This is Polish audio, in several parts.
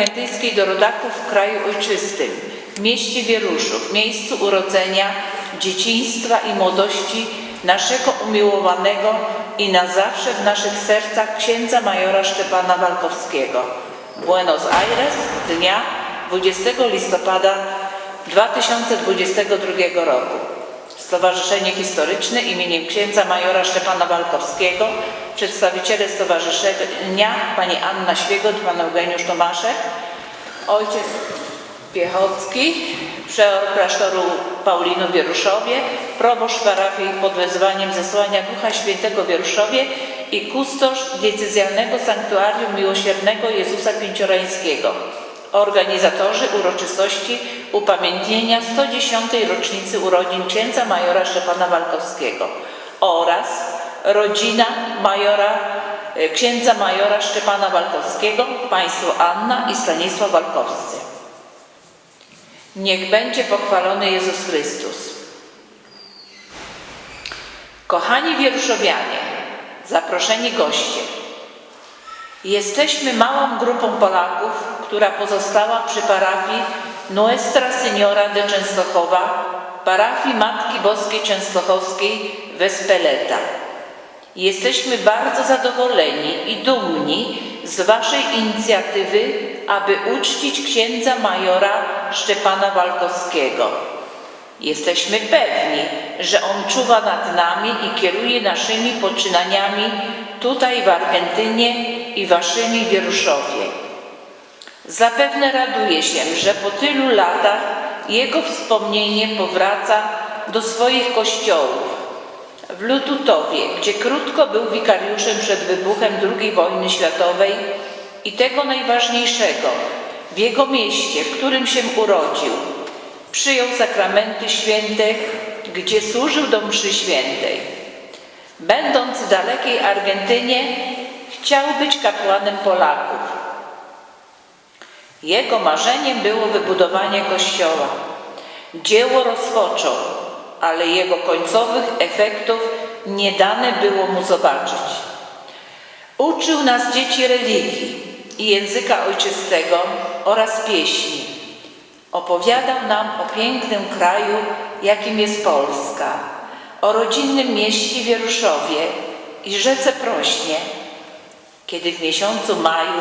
argentyńskiej do rodaków w kraju ojczystym, w mieście Wieruszów, miejscu urodzenia, dzieciństwa i młodości naszego umiłowanego i na zawsze w naszych sercach księdza majora Szczepana Walkowskiego. Buenos Aires dnia 20 listopada 2022 roku. Stowarzyszenie Historyczne imieniem księdza majora Szczepana Walkowskiego, przedstawiciele stowarzyszenia pani Anna Świegot, pan Eugeniusz Tomaszek, ojciec Piechocki, przeor klasztoru Paulinu w Wieruszowie, proboszcz parafii pod wezwaniem zesłania Ducha Świętego w Wieruszowie i kustosz diecezjalnego sanktuarium miłosiernego Jezusa Pięciorańskiego. Organizatorzy uroczystości upamiętnienia 110. rocznicy urodzin księdza majora Szczepana Walkowskiego oraz rodzina majora, e, księdza majora Szczepana Walkowskiego, państwo Anna i Stanisław Walkowscy. Niech będzie pochwalony Jezus Chrystus. Kochani Wieruszowianie, zaproszeni goście, jesteśmy małą grupą Polaków, która pozostała przy parafii Nuestra Seniora de Częstochowa, parafii Matki Boskiej Częstochowskiej Wespeleta. Jesteśmy bardzo zadowoleni i dumni z Waszej inicjatywy, aby uczcić księdza majora Szczepana Walkowskiego. Jesteśmy pewni, że On czuwa nad nami i kieruje naszymi poczynaniami tutaj w Argentynie i Waszymi Wieruszowie. Zapewne raduje się, że po tylu latach Jego wspomnienie powraca do swoich kościołów. W Lututowie, gdzie krótko był wikariuszem przed wybuchem II wojny światowej i tego najważniejszego, w jego mieście, w którym się urodził, przyjął sakramenty święte, gdzie służył do mszy świętej. Będąc w dalekiej Argentynie, chciał być kapłanem Polaków. Jego marzeniem było wybudowanie kościoła. Dzieło rozpoczął, ale jego końcowych efektów nie dane było mu zobaczyć. Uczył nas dzieci religii i języka ojczystego oraz pieśni. Opowiadał nam o pięknym kraju, jakim jest Polska, o rodzinnym mieście Wieruszowie i rzece Prośnie, kiedy w miesiącu maju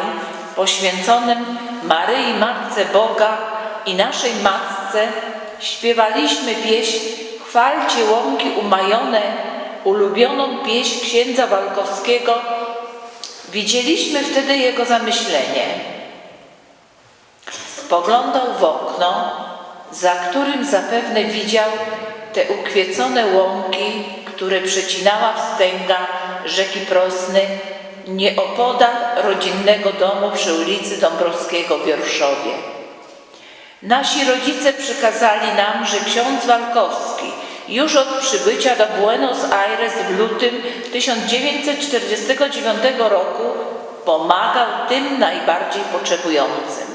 poświęconym Maryi Matce Boga i naszej Matce śpiewaliśmy pieśń Chwalcie łąki umajone, ulubioną pieśń księdza Walkowskiego, widzieliśmy wtedy jego zamyślenie. Spoglądał w okno, za którym zapewne widział te ukwiecone łąki, które przecinała wstęga rzeki Prosny nieopodal rodzinnego domu przy ulicy Dąbrowskiego w Wierszowie. Nasi rodzice przekazali nam, że ksiądz Walkowski już od przybycia do Buenos Aires w lutym 1949 roku pomagał tym najbardziej potrzebującym.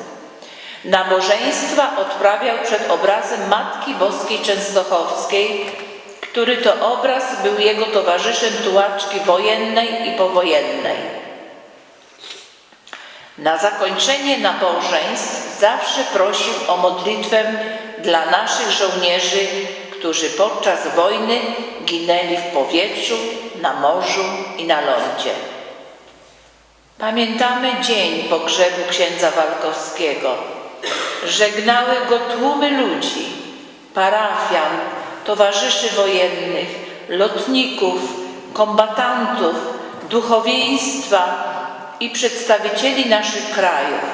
Nabożeństwa odprawiał przed obrazem Matki Boskiej Częstochowskiej, który to obraz był jego towarzyszem tułaczki wojennej i powojennej. Na zakończenie nabożeństw zawsze prosił o modlitwę dla naszych żołnierzy, którzy podczas wojny ginęli w powietrzu, na morzu i na lądzie. Pamiętamy dzień pogrzebu księdza Walkowskiego. Żegnały go tłumy ludzi, parafian, towarzyszy wojennych, lotników, kombatantów, duchowieństwa i przedstawicieli naszych krajów.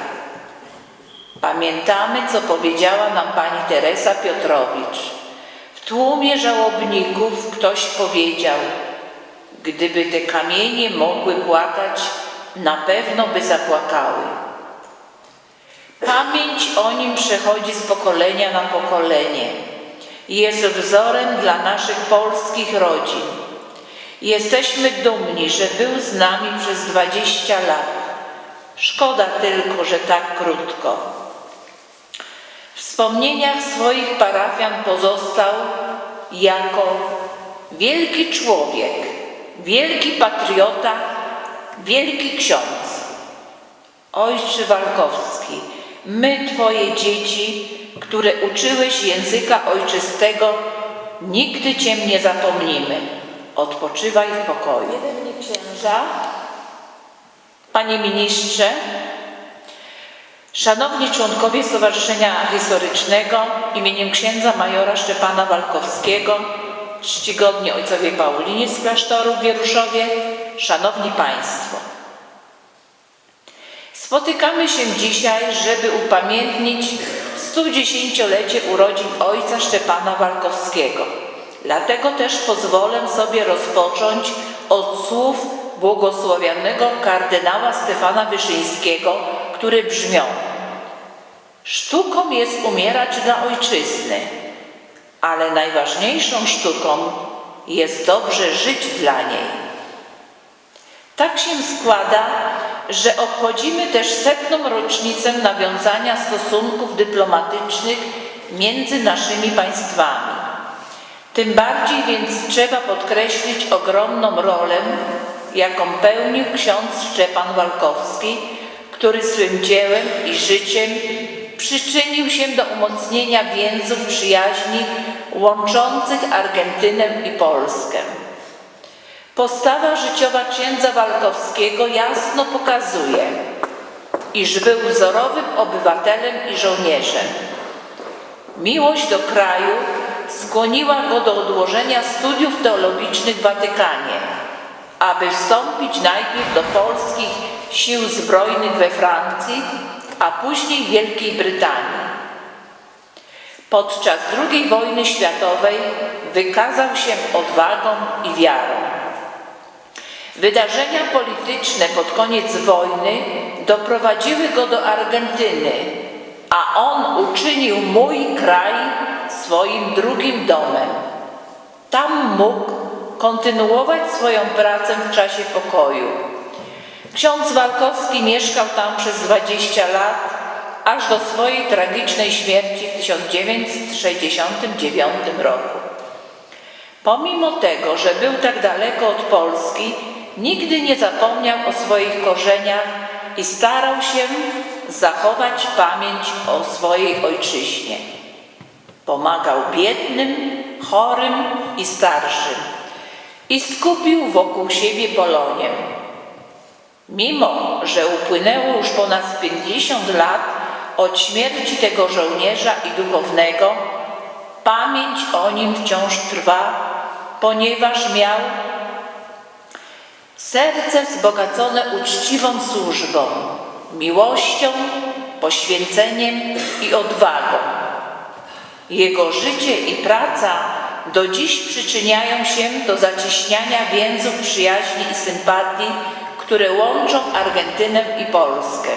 Pamiętamy, co powiedziała nam pani Teresa Piotrowicz. Tłumie żałobników ktoś powiedział, gdyby te kamienie mogły płakać, na pewno by zapłakały. Pamięć o nim przechodzi z pokolenia na pokolenie. Jest wzorem dla naszych polskich rodzin. Jesteśmy dumni, że był z nami przez 20 lat. Szkoda tylko, że tak krótko. W wspomnieniach swoich parafian pozostał jako wielki człowiek, wielki patriota, wielki ksiądz. Ojcze Walkowski, my, Twoje dzieci, które uczyłeś języka ojczystego, nigdy Cię nie zapomnimy. Odpoczywaj w pokoju. Panie Ministrze, Szanowni członkowie Stowarzyszenia Historycznego imieniem księdza majora Szczepana Walkowskiego, czcigodni ojcowie Paulini z klasztoru w Wieruszowie, Szanowni Państwo. Spotykamy się dzisiaj, żeby upamiętnić 110-lecie urodzin ojca Szczepana Walkowskiego. Dlatego też pozwolę sobie rozpocząć od słów błogosławionego kardynała Stefana Wyszyńskiego, które brzmią Sztuką jest umierać dla ojczyzny, ale najważniejszą sztuką jest dobrze żyć dla niej. Tak się składa, że obchodzimy też setną rocznicę nawiązania stosunków dyplomatycznych między naszymi państwami. Tym bardziej więc trzeba podkreślić ogromną rolę, jaką pełnił ksiądz Szczepan Walkowski, który swym dziełem i życiem przyczynił się do umocnienia więzów przyjaźni łączących Argentynę i Polskę. Postawa życiowa księdza Walkowskiego jasno pokazuje, iż był wzorowym obywatelem i żołnierzem. Miłość do kraju skłoniła go do odłożenia studiów teologicznych w Watykanie, aby wstąpić najpierw do polskich sił zbrojnych we Francji, a później Wielkiej Brytanii. Podczas II wojny światowej wykazał się odwagą i wiarą. Wydarzenia polityczne pod koniec wojny doprowadziły go do Argentyny, a on uczynił mój kraj swoim drugim domem. Tam mógł kontynuować swoją pracę w czasie pokoju. Ksiądz Walkowski mieszkał tam przez 20 lat, aż do swojej tragicznej śmierci w 1969 roku. Pomimo tego, że był tak daleko od Polski, nigdy nie zapomniał o swoich korzeniach i starał się zachować pamięć o swojej ojczyźnie. Pomagał biednym, chorym i starszym i skupił wokół siebie Polonię. Mimo, że upłynęło już ponad 50 lat od śmierci tego żołnierza i duchownego, pamięć o nim wciąż trwa, ponieważ miał serce wzbogacone uczciwą służbą, miłością, poświęceniem i odwagą. Jego życie i praca do dziś przyczyniają się do zacieśniania więzów przyjaźni i sympatii, które łączą Argentynę i Polskę.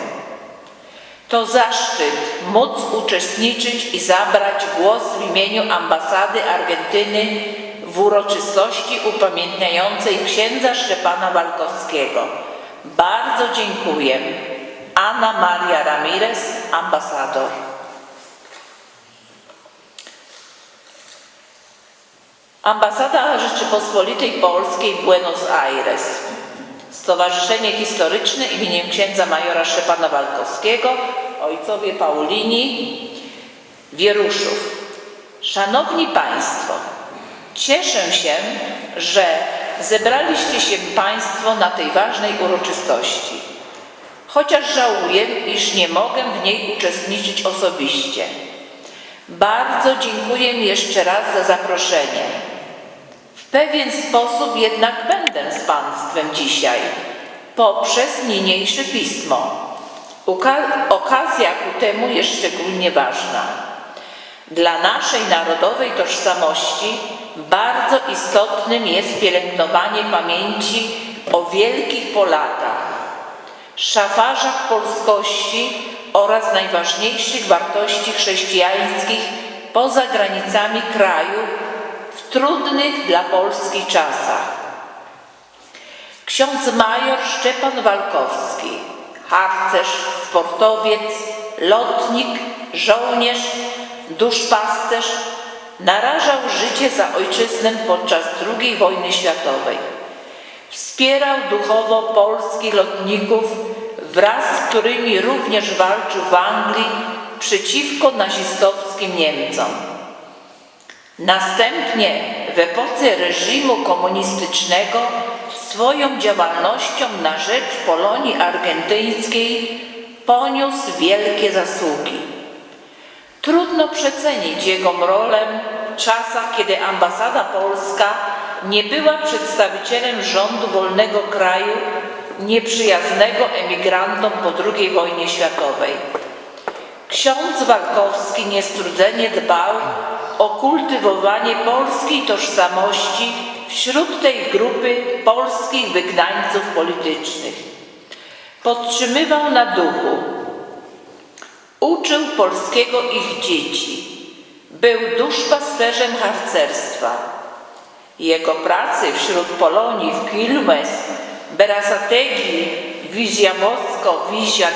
To zaszczyt móc uczestniczyć i zabrać głos w imieniu ambasady Argentyny w uroczystości upamiętniającej księdza Szczepana Walkowskiego. Bardzo dziękuję. Anna Maria Ramirez, ambasador. Ambasada Rzeczypospolitej Polskiej w Buenos Aires. Stowarzyszenie Historyczne imieniem księdza majora Szczepana Walkowskiego, ojcowie Paulini, Wieruszów. Szanowni Państwo, cieszę się, że zebraliście się Państwo na tej ważnej uroczystości. Chociaż żałuję, iż nie mogę w niej uczestniczyć osobiście. Bardzo dziękuję jeszcze raz za zaproszenie. Pewien sposób jednak będę z Państwem dzisiaj poprzez niniejsze pismo. Okazja ku temu jest szczególnie ważna. Dla naszej narodowej tożsamości bardzo istotnym jest pielęgnowanie pamięci o wielkich Polakach, szafarzach polskości oraz najważniejszych wartości chrześcijańskich poza granicami kraju w trudnych dla Polski czasach. Ksiądz major Szczepan Walkowski, harcerz, sportowiec, lotnik, żołnierz, duszpasterz, narażał życie za ojczyznę podczas II wojny światowej. Wspierał duchowo polskich lotników wraz z którymi również walczył w Anglii przeciwko nazistowskim Niemcom. Następnie w epoce reżimu komunistycznego swoją działalnością na rzecz Polonii Argentyńskiej poniósł wielkie zasługi. Trudno przecenić jego rolę w czasach, kiedy ambasada polska nie była przedstawicielem rządu wolnego kraju nieprzyjaznego emigrantom po II wojnie światowej. Ksiądz Walkowski niestrudzenie dbał o kultywowanie polskiej tożsamości wśród tej grupy polskich wygnańców politycznych. Podtrzymywał na duchu, uczył polskiego ich dzieci, był duszpasterzem harcerstwa. Jego pracy wśród Polonii w Quilmes, Berazategui, Wizja Mosco, Wizja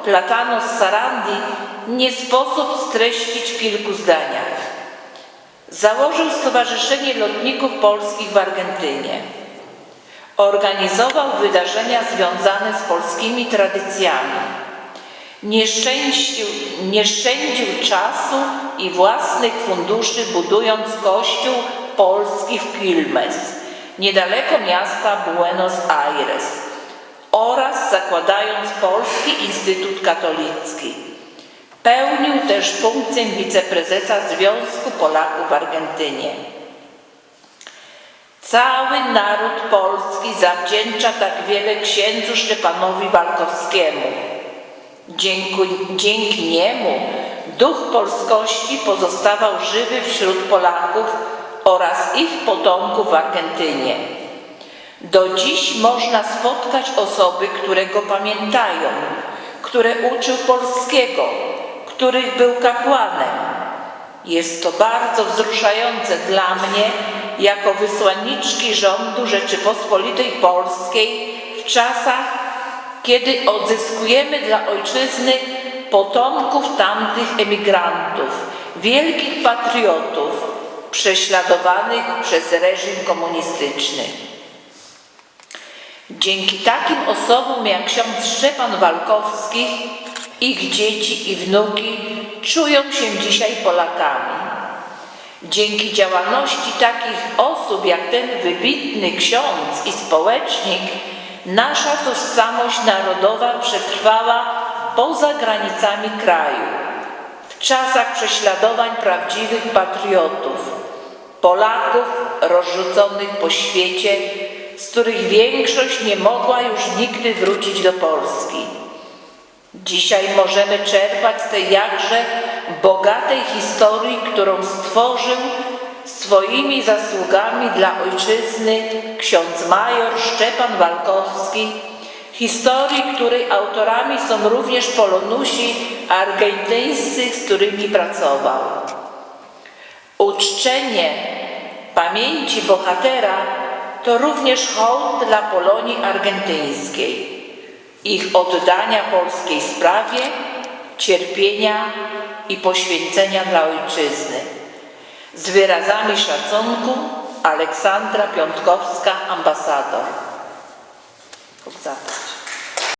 Dominico, Platanos Sarandi nie sposób streścić w kilku zdaniach. Założył Stowarzyszenie Lotników Polskich w Argentynie. Organizował wydarzenia związane z polskimi tradycjami. Nie szczęścił, nie szczędził czasu i własnych funduszy budując kościół polski w Quilmes, niedaleko miasta Buenos Aires oraz zakładając Polski Instytut Katolicki. Pełnił też funkcję wiceprezesa Związku Polaków w Argentynie. Cały naród polski zawdzięcza tak wiele księdzu Szczepanowi Walkowskiemu. Dzięki, dzięki niemu duch polskości pozostawał żywy wśród Polaków oraz ich potomków w Argentynie. Do dziś można spotkać osoby, które go pamiętają, które uczył polskiego, których był kapłanem. Jest to bardzo wzruszające dla mnie, jako wysłanniczki rządu Rzeczypospolitej Polskiej w czasach, kiedy odzyskujemy dla ojczyzny potomków tamtych emigrantów, wielkich patriotów, prześladowanych przez reżim komunistyczny. Dzięki takim osobom jak ksiądz Szczepan Walkowski, ich dzieci i wnuki czują się dzisiaj Polakami. Dzięki działalności takich osób jak ten wybitny ksiądz i społecznik, nasza tożsamość narodowa przetrwała poza granicami kraju. W czasach prześladowań prawdziwych patriotów, Polaków rozrzuconych po świecie, z których większość nie mogła już nigdy wrócić do Polski. Dzisiaj możemy czerpać z tej jakże bogatej historii, którą stworzył swoimi zasługami dla ojczyzny ksiądz major Szczepan Walkowski, historii, której autorami są również polonusi argentyńscy, z którymi pracował. Uczczenie pamięci bohatera to również hołd dla Polonii argentyńskiej, ich oddania polskiej sprawie, cierpienia i poświęcenia dla ojczyzny. Z wyrazami szacunku Aleksandra Piątkowska, ambasador.